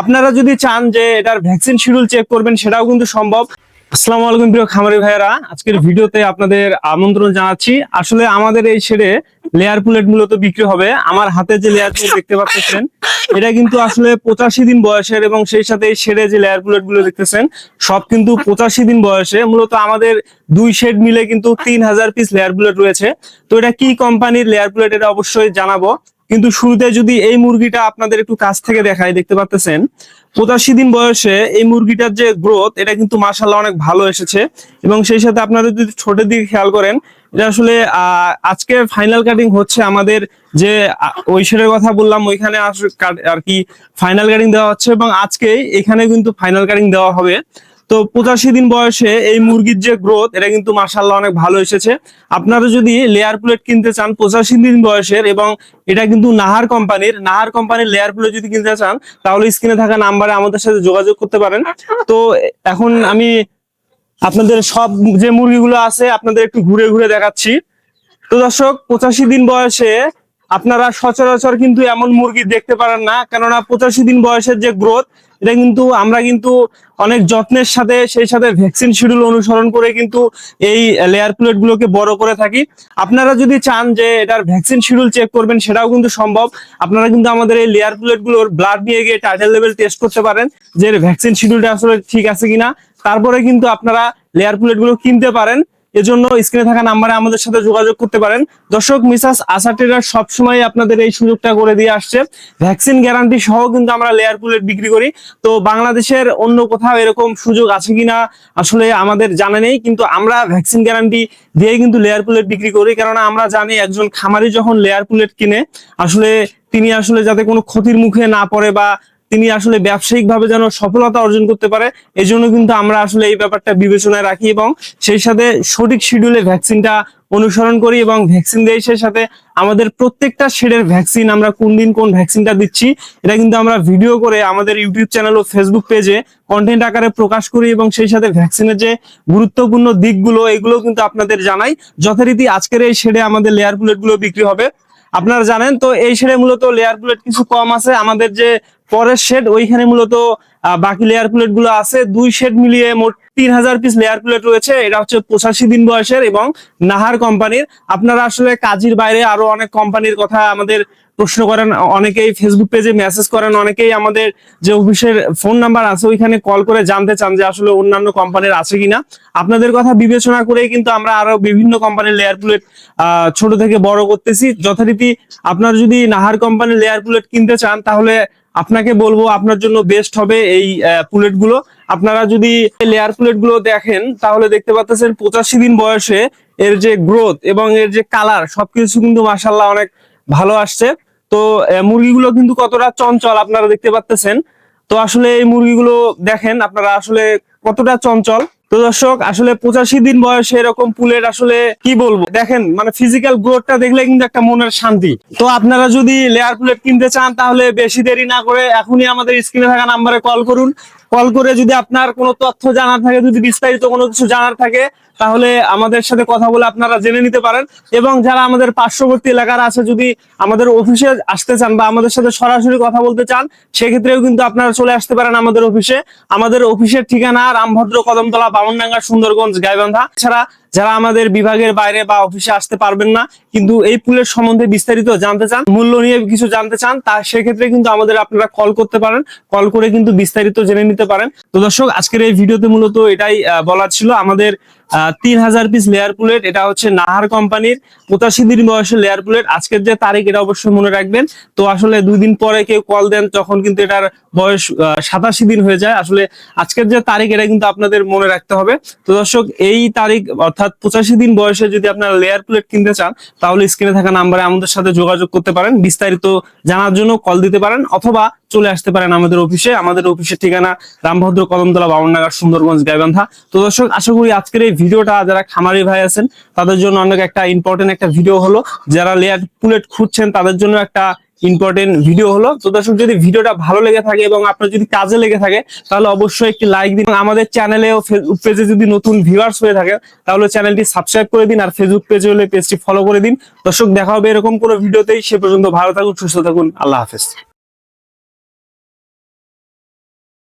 আপনারা যদি চান যে এটার ভ্যাকসিন শিডিউল চেক করবেন, সেটাও কিন্তু সম্ভব। আসসালামু আলাইকুম প্রিয় খামারি ভাইয়েরা, আজকের ভিডিওতে আপনাদের আমন্ত্রণ জানাচ্ছি। আসলে আমাদের এই শেডে লেয়ার পুলেট মূলত বিক্রি হবে। আমার হাতে যে লেয়ার পুলেট দেখতে পাচ্ছেন, এটা কিন্তু আসলে পঁচাশি দিন বয়সের এবং সেই সাথে এই যে লেয়ার পুলেটগুলো দেখতেছেন, সব কিন্তু পঁচাশি দিন বয়সে। মূলত আমাদের দুই শেড মিলে কিন্তু তিন হাজার পিস লেয়ার বুলেট রয়েছে। তো এটা কি কোম্পানির লেয়ার বুলেট এটা অবশ্যই জানাব। কিন্তু শুরুতে যদি এই মুরগিটা আপনাদের একটু কাছ থেকে দেখায় দেখতে পাচ্ছেন পঁচাশি দিন বয়সে এই মুরগিটার যে গ্রোথ এটা কিন্তু মার্শাল্লাহ অনেক ভালো এসেছে। এবং সেই সাথে আপনারা যদি ছোটের দিকে খেয়াল করেন, এটা আসলে আজকে ফাইনাল কাটিং হচ্ছে আমাদের যে শেডের কথা বললাম, ওইখানে আর কি ফাইনাল কাটিং দেওয়া হচ্ছে এবং আজকে এখানে কিন্তু ফাইনাল কাটিং দেওয়া হবে। তো পঁচাশি দিন বয়সে এই মুরগির যে গ্রোথ এটা কিন্তু মার্শাল্লাহ অনেক ভালো এসেছে। আপনারা যদি লেয়ার প্লেট কিনতে চান, পঁচাশি দিন বয়সের এবং এটা কিন্তু নাহার কোম্পানির নাহার কোম্পানির লেয়ার প্লেট যদি কিনতে চান, তাহলে স্ক্রিনে থাকা নাম্বারে আমাদের সাথে যোগাযোগ করতে পারেন। তো এখন আমি আপনাদের সব যে মুরগিগুলো আছে, আপনাদের একটু ঘুরে ঘুরে দেখাচ্ছি। তো দর্শক, পঁচাশি দিন বয়সে আপনারা সচরাচর কিন্তু এমন মুরগি দেখতে পারেন না, কেননা পঁচাশি দিন বয়সের যে গ্রোথ এটা কিন্তু আমরা কিন্তু অনেক যত্নের সাথে, সেই সাথে ভ্যাকসিন শিডিউল অনুসরণ করে কিন্তু এই লেয়ার প্লেট গুলোকে বড় করে থাকি। আপনারা যদি চান যে এটার ভ্যাকসিন শিডিউল চেক করবেন, সেটাও কিন্তু সম্ভব। আপনারা কিন্তু আমাদের এই লেয়ার প্লেটগুলোর ব্লাড নিয়ে গিয়ে টাইটেল লেভেল টেস্ট করতে পারেন, যে ভ্যাকসিন শিডিউলটা আসলে ঠিক আছে কিনা। তারপরে কিন্তু আপনারা লেয়ার প্লেটগুলো কিনতে পারেন। এজন্য স্ক্রিনে থাকা নাম্বারে আমাদের সাথে যোগাযোগ করতে পারেন। দর্শক, মিসাস আশা ট্রেডার সবসময় আপনাদের এই সুযোগটা করে দিয়ে আসছে। ভ্যাকসিন গ্যারান্টি সহ কিন্তু আমরা লেয়ার পুলেট বিক্রি করি। তো বাংলাদেশের অন্য কোথাও এরকম সুযোগ আছে কিনা আসলে আমাদের জানা নেই, কিন্তু আমরা ভ্যাকসিন গ্যারান্টি দিয়ে কিন্তু লেয়ার পুলেট বিক্রি করি। কেননা আমরা জানি একজন খামারি যখন লেয়ার পুলেট কিনে, আসলে তিনি আসলে যাতে কোনো ক্ষতির মুখে না পড়ে বা তিনি আসলে ব্যবসায়িক ভাবে যেন সফলতা অর্জন করতে পারে এই জন্য কিন্তু আমরা আসলে এই ব্যাপারটা বিবেচনায় রাখি এবং সেই সাথে সঠিক শিডিউলে ভ্যাকসিনটা অনুসরণ করি এবং ভ্যাকসিন দেয়, সেই সাথে আমাদের প্রত্যেকটা শেডের ভ্যাকসিন আমরা কোন দিন কোন ভ্যাকসিনটা দিচ্ছি, এটা কিন্তু আমরা ভিডিও করে আমাদের ইউটিউব চ্যানেল ও ফেসবুক পেজে কন্টেন্ট আকারে প্রকাশ করি এবং সেই সাথে ভ্যাকসিনের যে গুরুত্বপূর্ণ দিকগুলো এগুলো কিন্তু আপনাদের জানাই। যথারীতি আজকের এই শেডে আমাদের লেয়ার বুলেটগুলো বিক্রি হবে। আপনারা জানেন তো, এই শেডে মূলত লেয়ার প্লেট কিছু কম আছে। আমাদের যে পরের শেড ওইখানে মূলত বাকি লেয়ার প্লেটগুলো আছে। দুই শেড মিলিয়ে মোট তিন হাজার পিস লেয়ার প্লেট রয়েছে। এটা হচ্ছে পঁচাশি দিন বয়সের এবং নাহার কোম্পানির আপনারা আসলে কাজের বাইরে আরও অনেক কোম্পানির কথা আমাদের প্রশ্ন করেন। অনেকেই ফেসবুক পেজে মেসেজ করেন, অনেকেই আমাদের যে অফিসের ফোন নাম্বার আছে, ওইখানে কল করে জানতে চান যে আসলে অন্যান্য কোম্পানির আছে কিনা। আপনাদের কথা বিবেচনা করেই কিন্তু আমরা আরও বিভিন্ন কোম্পানির লেয়ার প্লেট ছোট থেকে বড় করতেছি। যথারীতি আপনার যদি নাহার কোম্পানির লেয়ার প্লেট কিনতে চান, তাহলে আপনাকে বলব আপনার জন্য বেস্ট হবে এই পুলেটগুলো। আপনারা যদি লেয়ার পুলেটগুলো দেখেন, তাহলে দেখতে পাচ্ছেন পঁচাশি দিন বয়সে এর যে গ্রোথ এবং এর যে কালার সবকিছু কিন্তু মাসাল্লাহ অনেক ভালো আসছে। তো মুরগিগুলো কিন্তু কতটা চঞ্চল আপনারা দেখতে পাচ্ছেন। তো আসলে এই মুরগিগুলো দেখেন আপনারা আসলে কতটা চঞ্চল। তো দর্শক, আসলে পঁচাশি দিন বয়সে এরকম পুলের আসলে কি বলব? দেখেন মানে ফিজিক্যাল গ্রোথটা দেখলে কিন্তু একটা মনের শান্তি। তো আপনারা যদি লেয়ার প্লেট কিনতে চান, তাহলে বেশি দেরি না করে এখনই আমাদের স্ক্রিনে থাকা নাম্বারে কল করুন। কল করে যদি আপনার কোনো তথ্য জানার থাকে, যদি বিস্তারিত কোনো কিছু জানার থাকে তাহলে আমাদের সাথে কথা বলে আপনারা জেনে নিতে পারেন। এবং যারা আমাদের পার্শ্ববর্তী এলাকার আছে, যদি আমাদের অফিসে আসতে চান বা আমাদের সাথে সরাসরি কথা বলতে চান, সেক্ষেত্রেও কিন্তু আপনারা চলে আসতে পারেন আমাদের অফিসে। আমাদের অফিসের ঠিকানা রামভদ্র কদমতলা, বামনডাঙ্গা, সুন্দরগঞ্জ, গাইবান্ধা। এছাড়া যারা আমাদের বিভাগের বাইরে বা অফিসে আসতে পারবেন না, কিন্তু এই পুলের সম্বন্ধে বিস্তারিত জানতে চান, মূল্য নিয়ে কিছু জানতে চান, তা সেক্ষেত্রে কিন্তু আমাদের আপনারা কল করতে পারেন। কল করে কিন্তু বিস্তারিত জেনে নিতে পারেন। তো দর্শক, আজকের এই ভিডিওতে মূলত এটাই বলার ছিল। আমাদের তিন হাজার পিস লেয়ার পুলেট এটা হচ্ছে নাহার কোম্পানির পঁচাশি দিন বয়সের লেয়ার পুলেট আজকের যে তারিখ, এটা অবশ্যই মনে রাখবেন। তো আসলে দুই দিন পরে কেউ কল দেন, তখন কিন্তু এটার বয়স সাতাশি দিন হয়ে যায়। আসলে আজকের যে তারিখ, এটা কিন্তু আপনাদের মনে রাখতে হবে। তো দর্শক, এই তারিখ, অর্থাৎ পঁচাশি দিন বয়সে যদি আপনারা লেয়ার প্লেট কিনতে চান, তাহলে স্ক্রিনে থাকা নাম্বারে আমাদের সাথে যোগাযোগ করতে পারেন। বিস্তারিত জানার জন্য কল দিতে পারেন, অথবা চলে আসতে পারেন আমাদের অফিসে। আমাদের অফিসের ঠিকানা রামভদ্র কদমতলা বামননগর সুন্দরগঞ্জ, গাইবান্ধা। তো দর্শক, আশা করি আজকের এই ভিডিওটা যারা খামারি ভাই আছেন, তাদের জন্য অনেক একটা ইম্পর্টেন্ট একটা ভিডিও হলো। যারা লেয়ার পুলেট খুঁজছেন, তাদের জন্য একটা ইম্পর্টেন্ট ভিডিও হলো। তো দর্শক, যদি ভিডিওটা ভালো লেগে থাকে এবং আপনার যদি কাজে লেগে থাকে, তাহলে অবশ্যই একটি লাইক দিন। আমাদের চ্যানেলে ও পেজে যদি নতুন ভিউয়ার্স হয়ে থাকে, তাহলে চ্যানেলটি সাবস্ক্রাইব করে দিন। আর ফেসবুক পেজে হলে পেজটি ফলো করে দিন। দর্শক, দেখা হবে এরকম কোনো ভিডিওতেই সে পর্যন্ত ভালো থাকুন, সুস্থ থাকুন। আল্লাহ হাফেজ।